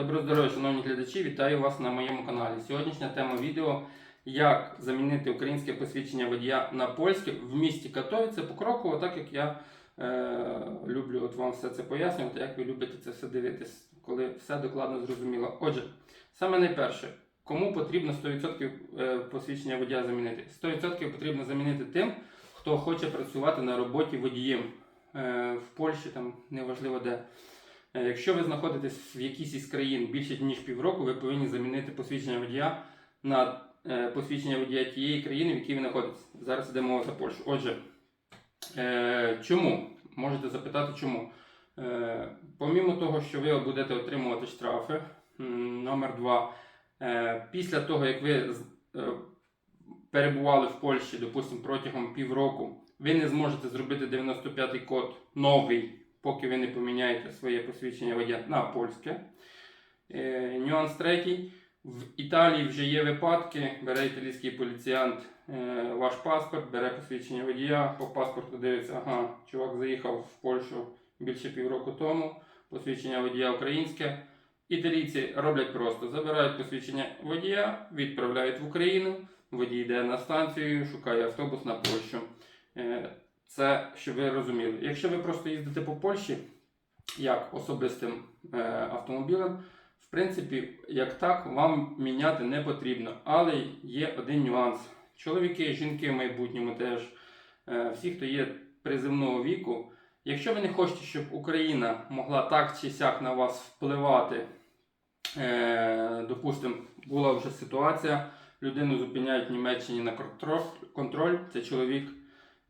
Доброго здоров'я, шановні глядачі, вітаю вас на моєму каналі. Сьогоднішня тема відео як замінити українське посвідчення водія на польське в місті Катовіце покроково, так як я е, люблю от вам все це пояснювати, як ви любите це все дивитись, коли все докладно зрозуміло. Отже, саме найперше, кому потрібно 100% е, посвідчення водія замінити? 100% потрібно замінити тим, хто хоче працювати на роботі водієм е, в Польщі, там неважливо де. Е, Якщо ви знаходитесь в якійсь із країн більше ніж півроку, ви повинні замінити посвідчення водія на е, посвідчення водія тієї країни, в якій ви знаходитесь. Зараз йде мова за Польщу. Отже, е, чому? Можете запитати, чому? Помімо того, що ви будете отримувати штрафи, номер два, після того, як ви перебували в Польщі, допустимо, протягом півроку, ви не зможете зробити 95-й код новий поки ви не поміняєте своє посвідчення водія на польське. Е, нюанс третій. В Італії вже є випадки, бере італійський поліціянт е, ваш паспорт, бере посвідчення водія, по паспорту дивиться, ага, чувак заїхав в Польщу більше півроку тому, посвідчення водія українське. Італійці роблять просто: забирають посвідчення водія, відправляють в Україну, водій йде на станцію, шукає автобус на Польщу. Е, це щоб ви розуміли. Якщо ви просто їздите по Польщі як особистим е, автомобілем, в принципі, як так, вам міняти не потрібно. Але є один нюанс. Чоловіки, жінки в майбутньому теж, е, всі, хто є приземного віку, якщо ви не хочете, щоб Україна могла так чи сяк на вас впливати, е, допустимо, була вже ситуація, людину зупиняють в Німеччині на контро- контроль, це чоловік.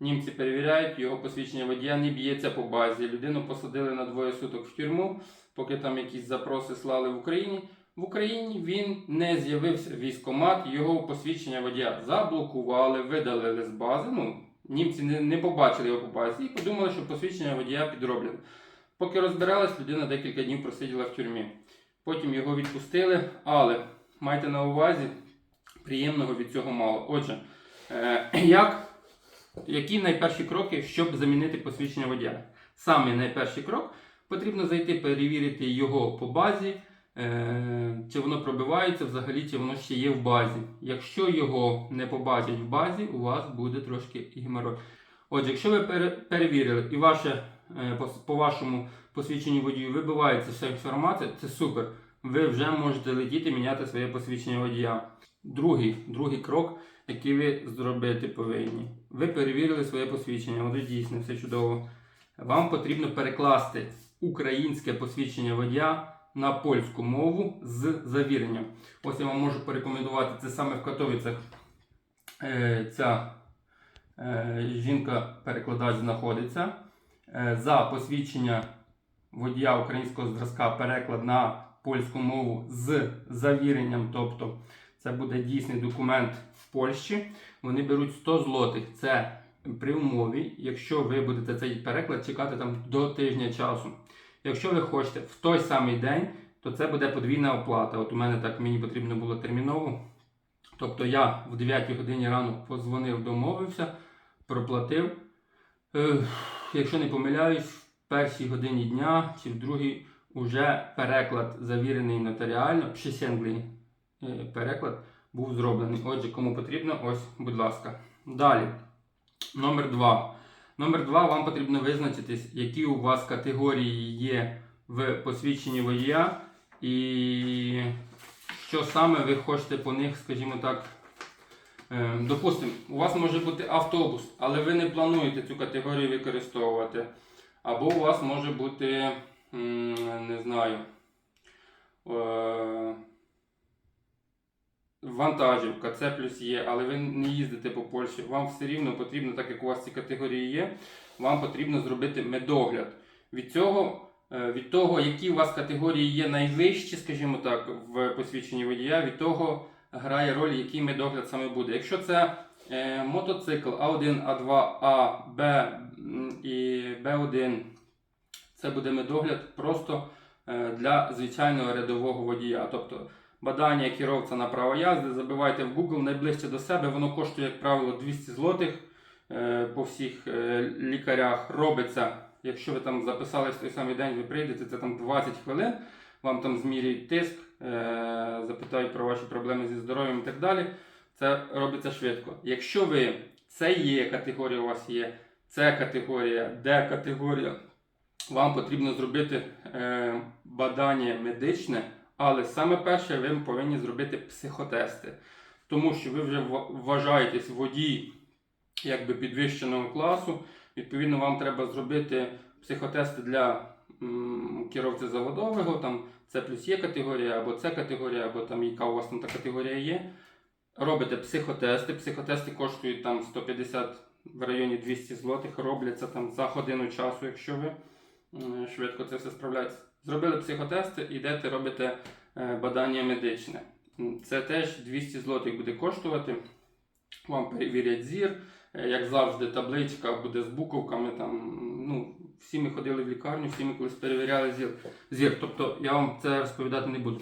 Німці перевіряють, його посвідчення водія не б'ється по базі. Людину посадили на двоє суток в тюрму, поки там якісь запроси слали в Україні. В Україні він не з'явився в військкомат, його посвідчення водія заблокували, видалили з бази. Ну, німці не, не побачили його по базі і подумали, що посвідчення водія підроблене. Поки розбирались, людина декілька днів просиділа в тюрмі. Потім його відпустили, але майте на увазі, приємного від цього мало. Отже, е, як які найперші кроки, щоб замінити посвідчення водія? Саме найперший крок потрібно зайти перевірити його по базі, е, чи воно пробивається взагалі, чи воно ще є в базі. Якщо його не побачать в базі, у вас буде трошки геморрой. Отже, якщо ви пере- перевірили і ваше, е, по вашому посвідченню водію вибивається вся інформація, це супер. Ви вже можете летіти міняти своє посвідчення водія. Другий, другий крок, який ви зробити повинні. Ви перевірили своє посвідчення, воно дійсне, все чудово. Вам потрібно перекласти українське посвідчення водія на польську мову з завіренням. Ось я вам можу порекомендувати це саме в Катовицях. Е, ця е, жінка-перекладач знаходиться. Е, за посвідчення водія українського зразка переклад на польську мову з завіренням, тобто це буде дійсний документ в Польщі. Вони беруть 100 злотих. Це при умові, якщо ви будете цей переклад чекати там до тижня часу. Якщо ви хочете в той самий день, то це буде подвійна оплата. От у мене так мені потрібно було терміново. Тобто я в 9 годині ранку позвонив, домовився, проплатив. Е, якщо не помиляюсь, в першій годині дня чи в другій вже переклад завірений нотаріально, присяглий е, переклад був зроблений. Отже, кому потрібно, ось, будь ласка. Далі. Номер 2. Номер 2 вам потрібно визначитись, які у вас категорії є в посвідченні водія, і що саме ви хочете по них, скажімо так. е, Допустимо, у вас може бути автобус, але ви не плануєте цю категорію використовувати. Або у вас може бути, не знаю, е, вантажівка, це плюс є, але ви не їздите по Польщі. Вам все рівно потрібно, так як у вас ці категорії є, вам потрібно зробити медогляд. Від цього, е, від того, які у вас категорії є найвищі, скажімо так, в посвідченні водія, від того грає роль, який медогляд саме буде. Якщо це е, мотоцикл А1, А2, А, Б і Б1, це буде медогляд просто е, для звичайного рядового водія. Тобто бадання керовця на право язди, забивайте в Google найближче до себе, воно коштує, як правило, 200 злотих е, по всіх е, лікарях. Робиться, якщо ви там записались в той самий день, ви прийдете, це там 20 хвилин. вам там зміряють тиск, е, запитають про ваші проблеми зі здоров'ям і так далі. Це робиться швидко. Якщо ви це є категорія, у вас є С категорія, Д категорія, вам потрібно зробити бадання медичне, але саме перше ви повинні зробити психотести. Тому що ви вже вва- вважаєтесь водій якби підвищеного класу. Відповідно, вам треба зробити психотести для керовця заводового, там це плюс є категорія, або С категорія, або там яка у вас там та категорія є. Робите психотести. Психотести коштують там 150 в районі 200 злотих. Робляться там за годину часу, якщо ви швидко це все справляєтесь. Зробили психотести, йдете, робите е, бадання медичне. Це теж 200 злотих буде коштувати. Вам перевірять зір. Е, Як завжди, табличка буде з буковками. Там, ну, всі ми ходили в лікарню, всі ми колись перевіряли зір. зір. Тобто я вам це розповідати не буду.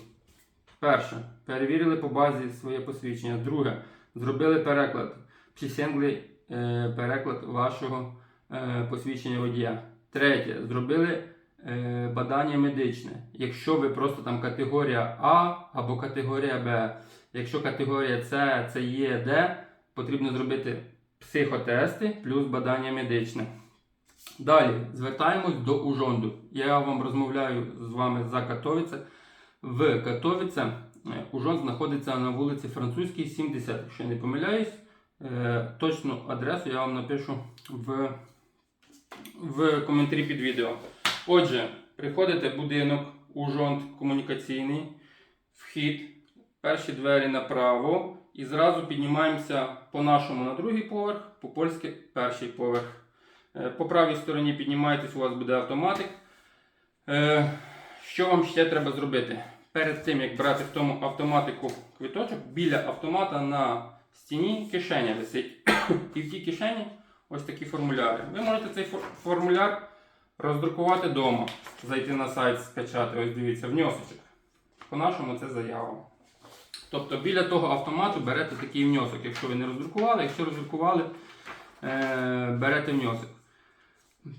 Перше, перевірили по базі своє посвідчення. Друге, зробили переклад. Присягли е, переклад вашого посвідчення водія. Третє, зробили е, бадання медичне. Якщо ви просто там категорія А або категорія Б. Якщо категорія С, це є Д, потрібно зробити психотести плюс бадання медичне. Далі звертаємось до Ужонду. Я вам розмовляю з вами за Катовіце. В Катовіце Ужон знаходиться на вулиці Французькій, 70, якщо я не помиляюсь. Е, Точну адресу я вам напишу в, в коментарі під відео. Отже, приходите в будинок Ужонд комунікаційний, вхід, перші двері направо і зразу піднімаємося по-нашому на другий поверх, по-польськи перший поверх. Е, По правій стороні піднімаєтесь, у вас буде автоматик. Е, Що вам ще треба зробити? Перед тим, як брати в тому автоматику квиточок, біля автомата на стіні кишеня висить. І в тій кишені ось такі формуляри. Ви можете цей формуляр роздрукувати вдома, зайти на сайт, скачати. Ось дивіться, внесочок. По-нашому це заява. Тобто біля того автомату берете такий внесок, якщо ви не роздрукували, якщо роздрукували, е, берете внесок.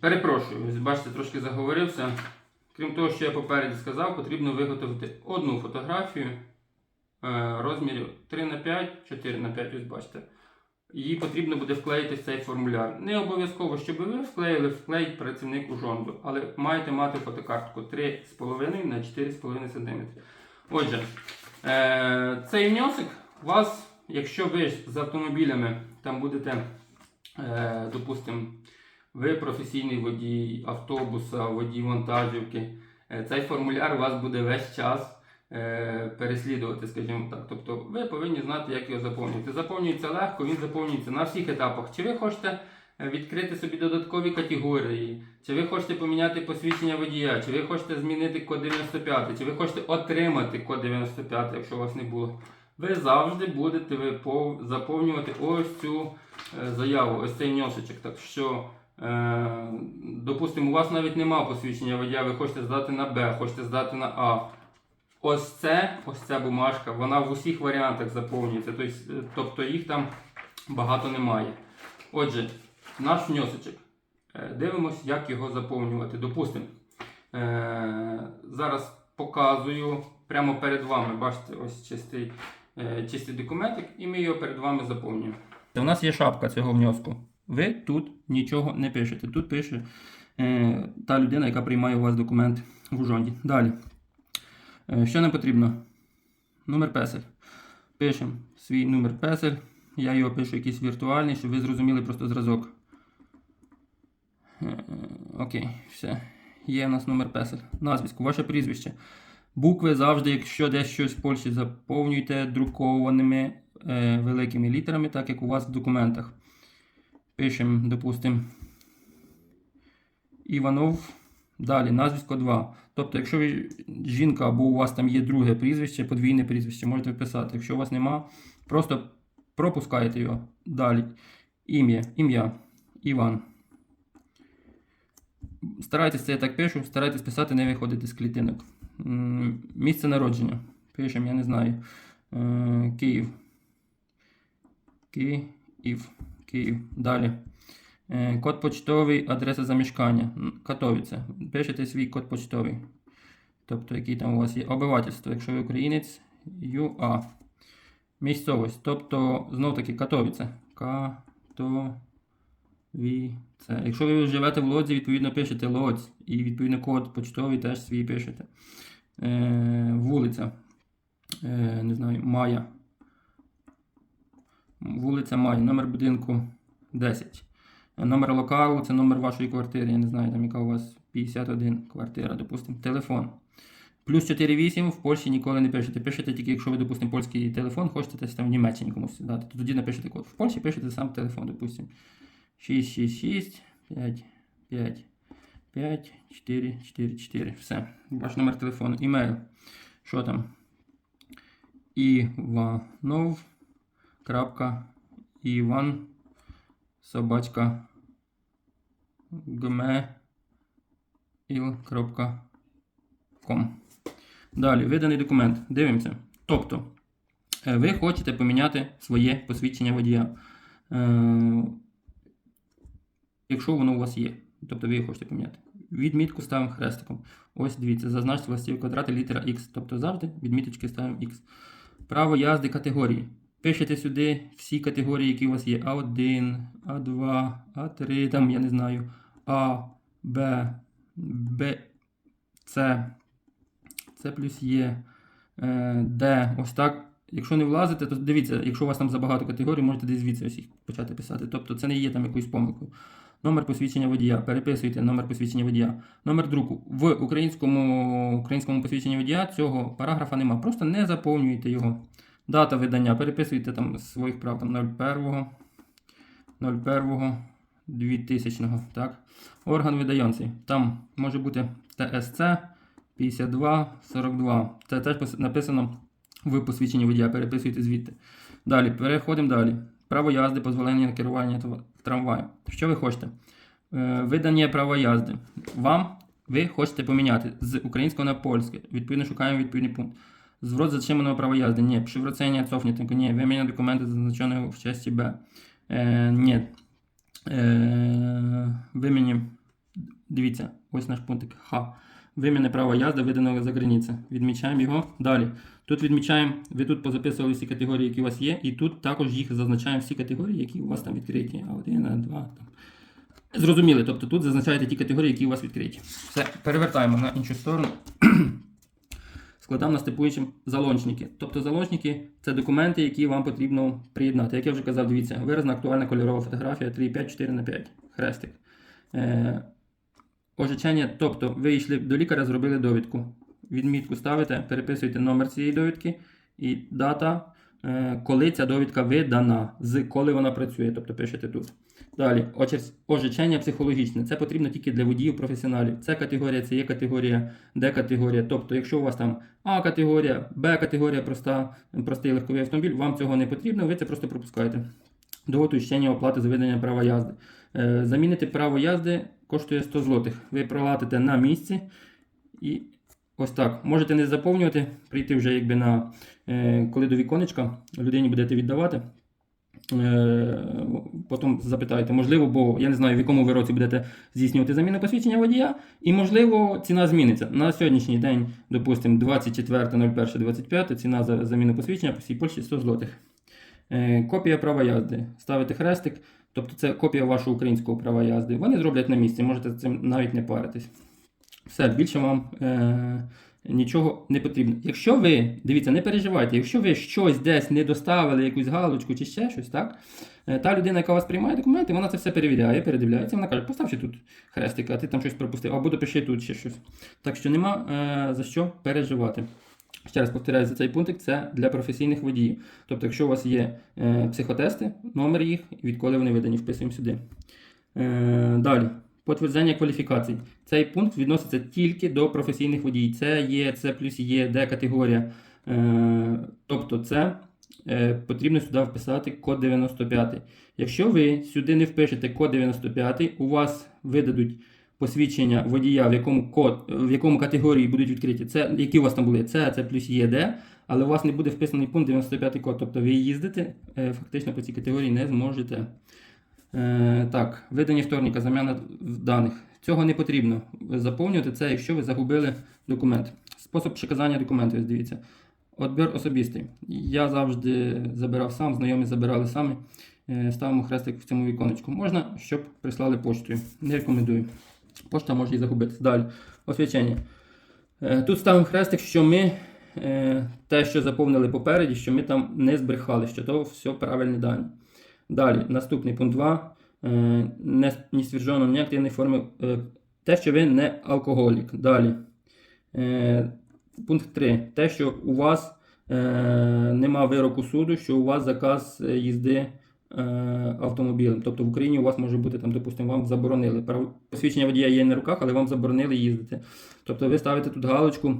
Перепрошую, бачите, трошки заговорився. Крім того, що я попереді сказав, потрібно виготовити одну фотографію е, розмірів 3 на 5, 4 на 5, ось бачите. Її потрібно буде вклеїти в цей формуляр. Не обов'язково, щоб ви вклеїли, вклеїть працівник Ужонду, але маєте мати фотокартку 3,5 на 4,5 см. Отже, е, цей внесок у вас, якщо ви з автомобілями там будете, е, допустимо, ви професійний водій автобуса, водій вантажівки. Е, Цей формуляр у вас буде весь час переслідувати, скажімо так. Тобто ви повинні знати, як його заповнювати. Заповнюється легко, він заповнюється на всіх етапах. Чи ви хочете е, відкрити собі додаткові категорії, чи ви хочете поміняти посвідчення водія, чи ви хочете змінити код 95, чи ви хочете отримати код 95, якщо у вас не було. Ви завжди будете заповнювати ось цю е, заяву, ось цей ньосочок. Так що Е, допустимо, у вас навіть немає посвідчення водія, ви хочете здати на Б, хочете здати на А. Ось це, ось ця бумажка, вона в усіх варіантах заповнюється. Тобто, е, тобто їх там багато немає. Отже, наш внесочок. Е, Дивимось, як його заповнювати. Допустимо, е, зараз показую прямо перед вами. Бачите, ось чистий, чистий документик, і ми його перед вами заповнюємо. У нас є шапка цього внеску. Ви тут нічого не пишете. Тут пише та людина, яка приймає у вас документ в Ужонді. Далі. Е, що нам потрібно? Номер песель. Пишемо свій номер песель. Я його пишу якийсь віртуальний, щоб ви зрозуміли просто зразок. Е, окей, все. Є у нас номер песель. Назвіську, ваше прізвище. Букви завжди, якщо десь щось в Польщі, заповнюйте друкованими е, великими літерами, так як у вас в документах. Пишемо, допустимо, Іванов. Далі, назвісько 2. Тобто, якщо ви жінка або у вас там є друге прізвище, подвійне прізвище, можете вписати. Якщо у вас нема, просто пропускаєте його. Далі. Ім'я. Ім'я. Іван. Старайтесь це я так пишу, старайтесь писати, не виходити з клітинок. Місце народження. Пишемо, я не знаю. Е, Київ. Київ. Київ. Далі. Е, Код почтовий, адреса замішкання. М, Катовіце. Пишете свій код почтовий. тобто який там у вас є обивательство, якщо ви українець, ЮА. Місцевість, тобто знов таки Катовіце. Катовіце. Якщо ви живете в Лодзі, відповідно пишете Лодзь. І відповідно код почтовий теж свій пишете. Е, вулиця. Е, не знаю, Майя. Вулиця Майя, номер будинку 10. Номер локалу це номер вашої квартири. Я не знаю, там яка у вас 51 квартира, допустимо. Телефон. Плюс 48 в Польщі ніколи не пишете. Пишете тільки, якщо ви, допустимо, польський телефон, хочете десь там в Німеччині комусь дати, то тоді напишете код. В Польщі пишете сам телефон, допустимо. 666 5 5 5 4 4 4. Все. Ваш номер телефону. Імейл. Що там? Іванов. Крапка. Іван. Собачка. gmail.com. Далі, виданий документ. Дивимося. Тобто, е, ви хочете поміняти своє посвідчення водія. Е, Якщо воно у вас є. Тобто ви його хочете поміняти. Відмітку ставимо хрестиком. Ось дивіться, зазначте властиві квадрати літера X. Тобто завжди відміточки ставимо X. Право язди категорії. Пишете сюди всі категорії, які у вас є. А1, А2, А3, там, я не знаю, А, Б, Б, С, С плюс Є, е, Д. Ось так. Якщо не влазите, то дивіться, якщо у вас там забагато категорій, можете десь звідси ось їх почати писати. Тобто це не є там якоюсь помилкою. Номер посвідчення водія. Переписуйте номер посвідчення водія. Номер друку. В українському, українському посвідченні водія цього параграфа нема. Просто не заповнюйте його. Дата видання. Переписуйте там своїх прав там 01, 01, 2000. Так? Орган видайонців. Там може бути ТСЦ 52 42. Це теж написано в посвідченні водія. Переписуйте звідти. Далі, переходимо далі. Право язди, дозволення на керування трамваєм. Що ви хочете? Е, Видання права язди. Вам ви хочете поміняти з українського на польське. Відповідно, шукаємо відповідний пункт. Зврот затриманого права язди. Ні. Przywrócenie cofniętego. Ні. Wymiana документу зазначеного в часті Б. Е, ні. Е, виміні. Дивіться, ось наш пунктик Х. Виміни права язди, виданого за границею. Відмічаємо його. Далі. Тут відмічаємо, ви тут позаписували всі категорії, які у вас є, і тут також їх зазначаємо всі категорії, які у вас там відкриті. А1, А2. Там. Зрозуміли, тобто тут зазначаєте ті категорії, які у вас відкриті. Все, перевертаємо на іншу сторону. Складаємо на степуючим залончники. Тобто залончники це документи, які вам потрібно приєднати. Як я вже казав, дивіться, виразна актуальна кольорова фотографія 3,5, 4 на 5 хрестик. Е, ожичення, тобто ви йшли до лікаря, зробили довідку. Відмітку ставите, переписуєте номер цієї довідки і дата, коли ця довідка видана, з коли вона працює, тобто пишете тут. Далі, ожичення психологічне. Це потрібно тільки для водіїв професіоналів. Це категорія, це є категорія, Д категорія. Тобто, якщо у вас там А категорія, Б категорія, проста, простий легковий автомобіль, вам цього не потрібно, ви це просто пропускаєте. До уточнення оплати за видання права язди. Е, Замінити право язди коштує 100 злотих. Ви проплатите на місці і ось так. Можете не заповнювати, прийти вже якби на е, коли до віконечка людині будете віддавати. Е, Потім запитаєте, можливо, бо я не знаю, в якому ви році будете здійснювати заміну посвідчення водія, і можливо ціна зміниться. На сьогоднішній день, допустимо, 24.01.25 ціна за заміну посвідчення по всій Польщі 100 злотих. Е, Копія права язди. Ставите хрестик, тобто це копія вашого українського права язди. Вони зроблять на місці, можете з цим навіть не паритись. Все, більше вам е, нічого не потрібно. Якщо ви, дивіться, не переживайте, якщо ви щось десь не доставили, якусь галочку чи ще щось, так? е, Та людина, яка у вас приймає документи, вона це все перевіряє, передивляється, вона каже, постав ще тут хрестик, а ти там щось пропустив, або допиши тут ще щось. Так що нема е, за що переживати. Ще раз повторяю, за цей пунктик це для професійних водіїв. Тобто, якщо у вас є е, психотести, номер їх, відколи вони видані, вписуємо сюди. Е, далі. Потвердження кваліфікацій. Цей пункт відноситься тільки до професійних водіїв. Це є, це плюс є, Д категорія. Е, тобто, це е, потрібно сюди вписати код 95. Якщо ви сюди не впишете код 95, у вас видадуть посвідчення водія, в якому код, в якому категорії будуть відкриті. Це які у вас там були? Це, це плюс є, Д, але у вас не буде вписаний пункт 95 код. Тобто ви їздити е, фактично по цій категорії не зможете. Е, так, видання вторника, заміна даних. Цього не потрібно заповнювати це, якщо ви загубили документ. Спосіб приказання документів, дивіться. Отбір особистий. Я завжди забирав сам, знайомі забирали самі. Е, Ставимо хрестик в цьому віконечку. Можна, щоб прислали поштою. Не рекомендую. Пошта може і загубитися. Далі. Освячення. Е, Тут ставимо хрестик, що ми те, що заповнили попереді, що ми там не збрехали, що то все правильні дані. Далі, наступний пункт 2. Е, Не, не стверджено в неактивній е, Те, що ви не алкоголік. Далі. Е, Пункт 3. Те, що у вас нема вироку суду, що у вас заказ їзди автомобілем. Тобто в Україні у вас може бути там, допустимо, вам заборонили. Посвідчення водія є на руках, але вам заборонили їздити. Тобто ви ставите тут галочку,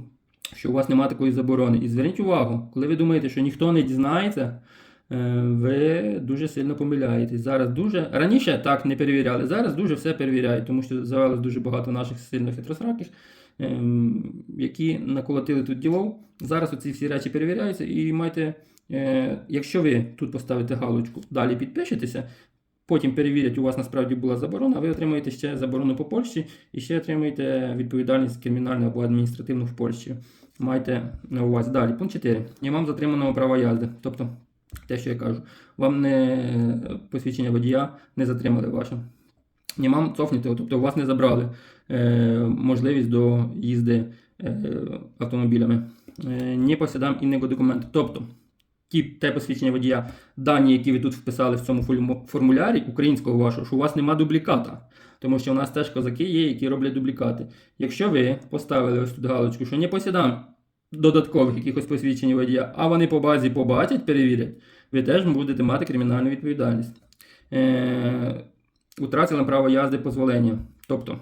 що у вас немає такої заборони. І зверніть увагу, коли ви думаєте, що ніхто не дізнається, ви дуже сильно помиляєтесь. Зараз дуже раніше так не перевіряли, зараз дуже все перевіряють, тому що завелось дуже багато наших сильно хитросраких, ем, які наколотили тут ділов. Зараз оці всі речі перевіряються і майте, е, якщо ви тут поставите галочку, далі підпишетеся. Потім перевірять, у вас насправді була заборона, ви отримаєте ще заборону по Польщі і ще отримаєте відповідальність кримінальну або адміністративну в Польщі. Майте на увазі. Далі, пункт 4. І вам затриманого права язди. Тобто, те, що я кажу, вам не посвідчення водія не затримали ваше. Ні, вам цофніте, тобто у вас не забрали е, можливість до їзди е, автомобілями. Е, не посідам інного документу. Тобто, ті те посвідчення водія, дані, які ви тут вписали в цьому формулярі українського вашого, що у вас нема дубліката. Тому що у нас теж козаки є, які роблять дублікати. Якщо ви поставили ось тут галочку, що не посідам додаткових якихось посвідчень водія, а вони по базі побачать, перевірять, ви теж будете мати кримінальну відповідальність. Е, утратили право язди позволення. Тобто,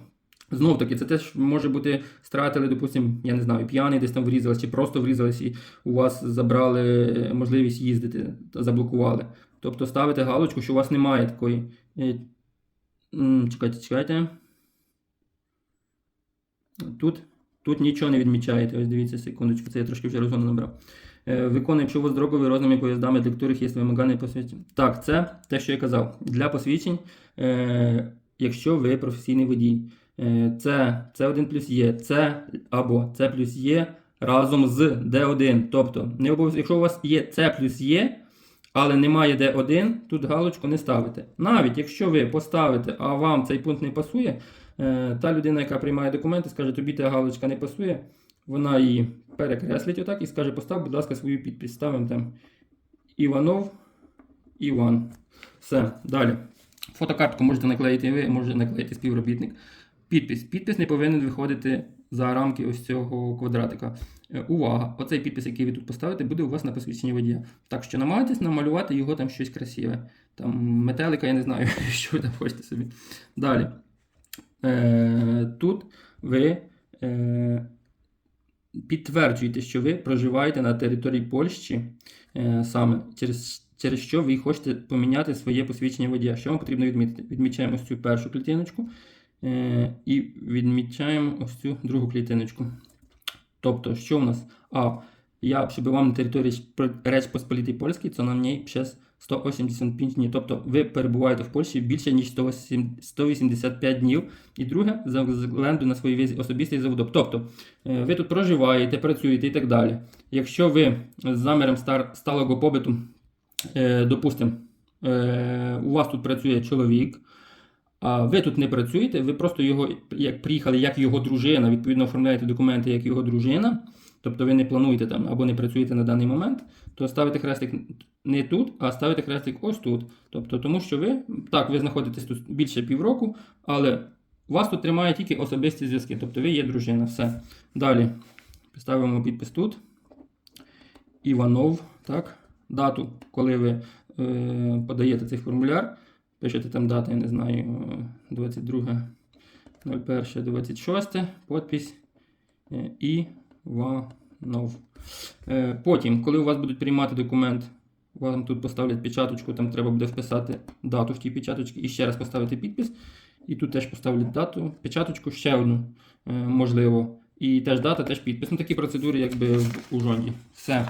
знов таки, це теж може бути стратили, допустимо, я не знаю, п'яний десь там врізались, чи просто врізались і у вас забрали можливість їздити, заблокували. Тобто ставите галочку, що у вас немає такої. е, Чекайте, чекайте. Тут, тут нічого не відмічаєте. Ось дивіться, секундочку, це я трошки вже розгону набрав. Е, Виконує з дорогові розними поїздами, для яких є вимагання посвідчень. Так, це те, що я казав. Для посвідчень, е, якщо ви професійний водій. Е, Це С1 плюс Є, С або С плюс Є разом з Д1. Тобто, не обов'язково, якщо у вас є С плюс Є, але немає Д1, тут галочку не ставите. Навіть якщо ви поставите, а вам цей пункт не пасує, та людина, яка приймає документи, скаже, тобі та галочка не пасує, вона її перекреслить отак і скаже, постав, будь ласка, свою підпис. Ставимо там Іванов Іван. Все, далі. Фотокартку можете наклеїти ви, може наклеїти співробітник. Підпис. Підпис не повинен виходити за рамки ось цього квадратика. Е, Увага! Оцей підпис, який ви тут поставите, буде у вас на посвідченні водія. Так що намагайтесь намалювати його там щось красиве. Там метелика, я не знаю, що ви там хочете собі. Далі. Е, тут ви е, підтверджуєте, що ви проживаєте на території Польщі е, саме через. Через що ви хочете поміняти своє посвідчення водія. Що вам потрібно відмітити? Відмічаємо ось цю першу клітиночку е, і відмічаємо ось цю другу клітиночку. Тобто, що у нас? А я przebywam na території Реч Посполітій Польській, co najmniej przez 185 днів. Тобто ви перебуваєте в Польщі більше, ніж 185 днів. І друге, за вzględu на свої візі особистий заводок. Тобто, е, ви тут проживаєте, працюєте і так далі. Якщо ви з заміром сталого побиту, е, допустимо, е, у вас тут працює чоловік, а ви тут не працюєте, ви просто його як приїхали як його дружина, відповідно оформляєте документи як його дружина, тобто ви не плануєте там або не працюєте на даний момент, то ставите хрестик не тут, а ставите хрестик ось тут. Тобто, тому що ви так, ви знаходитесь тут більше півроку, але вас тут тримає тільки особисті зв'язки, тобто ви є дружина. Все. Далі ставимо підпис тут. Іванов, так, дату, коли ви е, подаєте цей формуляр. Пишете там дату, я не знаю, 22, 01, 26, подпись е, Іванов. Е, Потім, коли у вас будуть приймати документ, вам тут поставлять печаточку, там треба буде вписати дату в тій печаточці і ще раз поставити підпис. І тут теж поставлять дату, печаточку, ще одну, е, можливо. І теж дата, теж підпис. Ну такі процедури, якби у жонді. Все.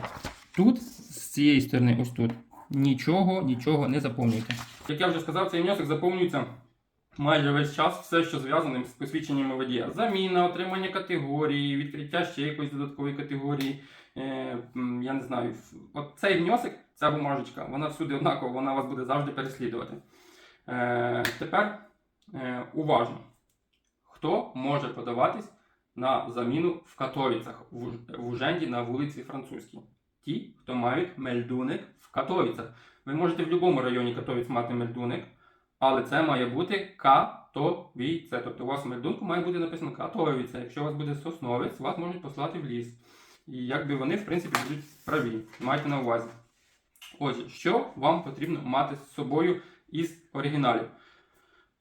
Тут, з цієї сторони, ось тут. Нічого, нічого не заповнюйте. Як я вже сказав, цей внесок заповнюється майже весь час все, що зв'язане з посвідченнями водія. Заміна, отримання категорії, відкриття ще якоїсь додаткової категорії. Е, я не знаю, от цей внесок, ця бумажечка, вона всюди однакова, вона вас буде завжди переслідувати. Е, тепер е, уважно. Хто може подаватись на заміну в Катовіцях в, в Уженді на вулиці Французькій? Ті, хто мають мельдуник в Катовіцях. Ви можете в будь-якому районі Катовіць мати мельдуник, але це має бути Катовіце. Тобто у вас в мельдунку має бути написано Катовіце. Якщо у вас буде сосновець, вас можуть послати в ліс. І якби вони, в принципі, будуть праві. Майте на увазі. Отже, що вам потрібно мати з собою із оригіналів?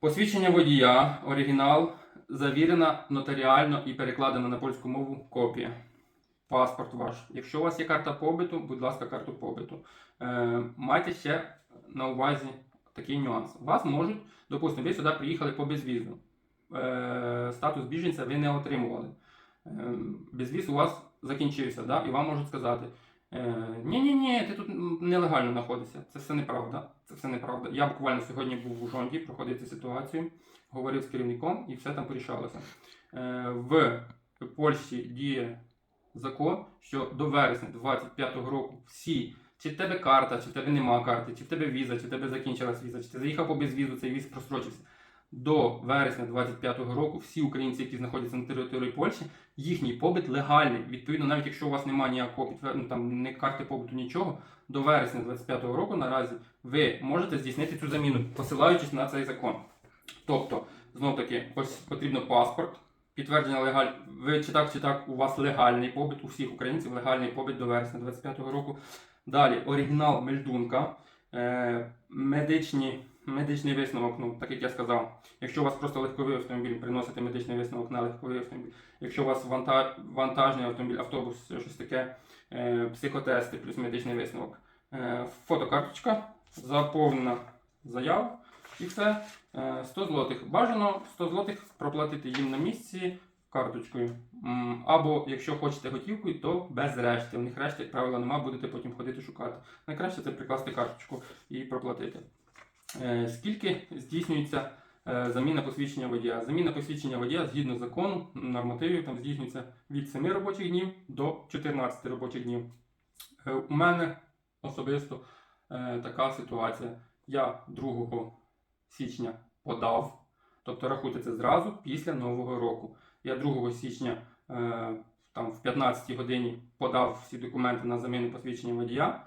Посвідчення водія, оригінал, завірена нотаріально і перекладена на польську мову копія. Паспорт ваш. Якщо у вас є карта побиту, будь ласка, карту побиту. Е, майте ще на увазі такий нюанс. Вас можуть, допустимо, ви сюди приїхали по безвізу. Е, статус біженця ви не отримували. Е, безвіз у вас закінчився, да? і вам можуть сказати: ні-ні, ні, ти тут нелегально знаходишся. Це все неправда. Це все неправда. Я буквально сьогодні був у Жонді, проходив цю ситуацію, говорив з керівником і все там порішалося. Е, в Польщі діє закон, що до вересня 25-го року всі, чи в тебе карта, чи в тебе нема карти, чи в тебе віза, чи в тебе закінчилась віза, чи ти заїхав по безвізу, цей віз прострочився. До вересня 25-го року всі українці, які знаходяться на території Польщі, їхній побит легальний. Відповідно, навіть якщо у вас немає ніякого підтвердження, ну, там не карти побуту, нічого, до вересня 25-го року наразі ви можете здійснити цю заміну, посилаючись на цей закон. Тобто, знов таки, ось потрібно паспорт, підтвердження легаль. Ви чи так, чи так, у вас легальний побит, у всіх українців легальний побит до вересня 25-го року. Далі оригінал мельдунка, е, медичні, медичний висновок, ну так як я сказав. Якщо у вас просто легковий автомобіль, приносите медичний висновок на легковий автомобіль. Якщо у вас ванта, вантажний автомобіль, автобус, щось таке, е, психотести плюс медичний висновок. Е, фотокарточка, заповнена заява і все. Е, 100 злотих. Бажано 100 злотих проплатити їм на місці карточкою. Або якщо хочете готівкою, то без решти. У них решти, як правило, нема, будете потім ходити шукати. Найкраще це прикласти карточку і проплатити. Е, Скільки здійснюється е, заміна посвідчення водія? Заміна посвідчення водія згідно закону, нормативів, там здійснюється від 7 робочих днів до 14 робочих днів. Е, У мене особисто така ситуація. Я 2 січня подав, тобто рахуйте це зразу після Нового року. Я 2 січня е, там, в 15 годині подав всі документи на заміну посвідчення водія.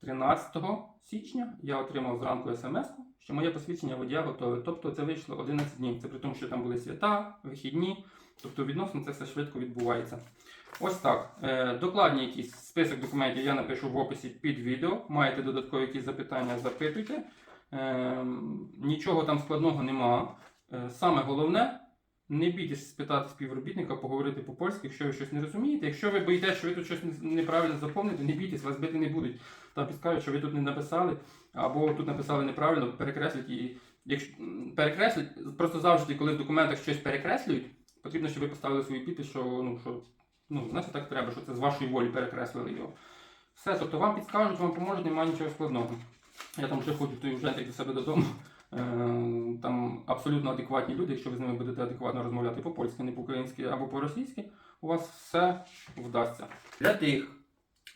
13 січня я отримав зранку смс, що моє посвідчення водія готове. Тобто це вийшло 11 днів. Це при тому, що там були свята, вихідні. Тобто відносно це все швидко відбувається. Ось так. Е, докладні якийсь список документів я напишу в описі під відео. Маєте додаткові якісь запитання, запитуйте. Е, нічого там складного нема. Е, саме головне, не бійтесь спитати співробітника, поговорити по-польськи, якщо ви щось не розумієте. Якщо ви боїтеся, що ви тут щось неправильно заповните, не бійтесь, вас бити не будуть. Там підскажуть, що ви тут не написали, або тут написали неправильно, перекреслять і. Якщо перекреслять, просто завжди, коли в документах щось перекреслюють, потрібно, щоб ви поставили свою підпис, що ну що ну, значить так треба, що це з вашої волі перекреслили його. Все, тобто вам підскажуть, вам поможуть, немає нічого складного. Я там вже ходжу в той вже до себе додому. Е, Там абсолютно адекватні люди, якщо ви з ними будете адекватно розмовляти по-польськи, не по-українськи або по-російськи, у вас все вдасться. Для тих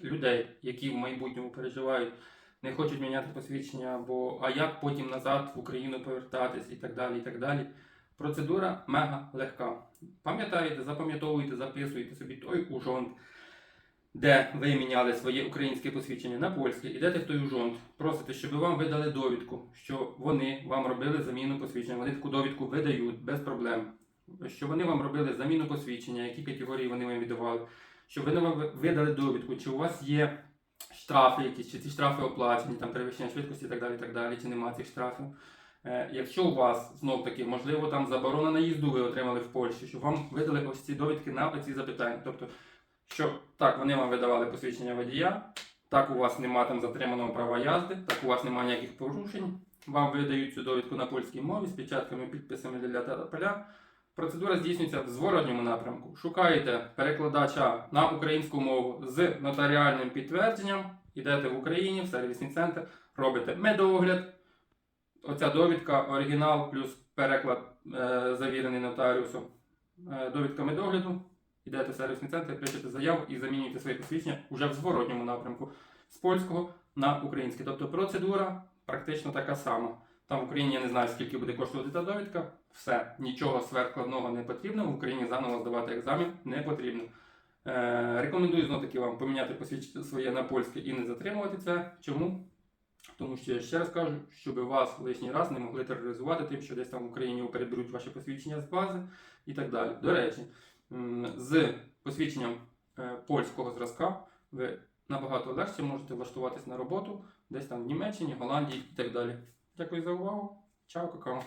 людей, які в майбутньому переживають, не хочуть міняти посвідчення, або а як потім назад в Україну повертатись і так далі. і так далі. Процедура мега легка. Пам'ятаєте, запам'ятовуєте, записуєте собі той ужонт, де ви міняли своє українське посвідчення на польське, ідете в той ужонт, просите, щоб вам видали довідку, що вони вам робили заміну посвідчення. Вони таку довідку видають без проблем. Що вони вам робили заміну посвідчення, які категорії вони вам віддавали, щоб вони вам видали довідку, чи у вас є штрафи якісь, чи ці штрафи оплачені, там перевищення швидкості і так далі, так далі, чи немає цих штрафів. Е, Якщо у вас знов таки, можливо, там заборона наїзду ви отримали в Польщі, щоб вам видали ось ці довідки на ці запитання. Тобто, що так, вони вам видавали посвідчення водія, так у вас немає там затриманого права язди, так у вас немає ніяких порушень. Вам видають цю довідку на польській мові з печатками, підписами для поля. Процедура здійснюється в зворотньому напрямку. Шукаєте перекладача на українську мову з нотаріальним підтвердженням, йдете в Україні в сервісний центр, робите медогляд, оця довідка, оригінал плюс переклад е, завірений нотаріусом е, довідками догляду. Йдете в сервісний центр, пишете заяву і замінюєте своє посвідчення вже в зворотньому напрямку з польського на українське. Тобто процедура практично така сама. Там в Україні я не знаю, скільки буде коштувати та довідка. Все, нічого сверхскладного не потрібно. В Україні заново здавати екзамен не потрібно. Е, рекомендую знову таки вам поміняти посвідчення своє на польське і не затримувати це. Чому? Тому що я ще раз кажу, щоб вас лишній раз не могли тероризувати тим, що десь там в Україні переберуть ваші посвідчення з бази і так далі. До речі, з посвідченням е, польського зразка ви набагато легше можете влаштуватись на роботу десь там в Німеччині, Голландії і так далі. Дякую за увагу. Чао, какао.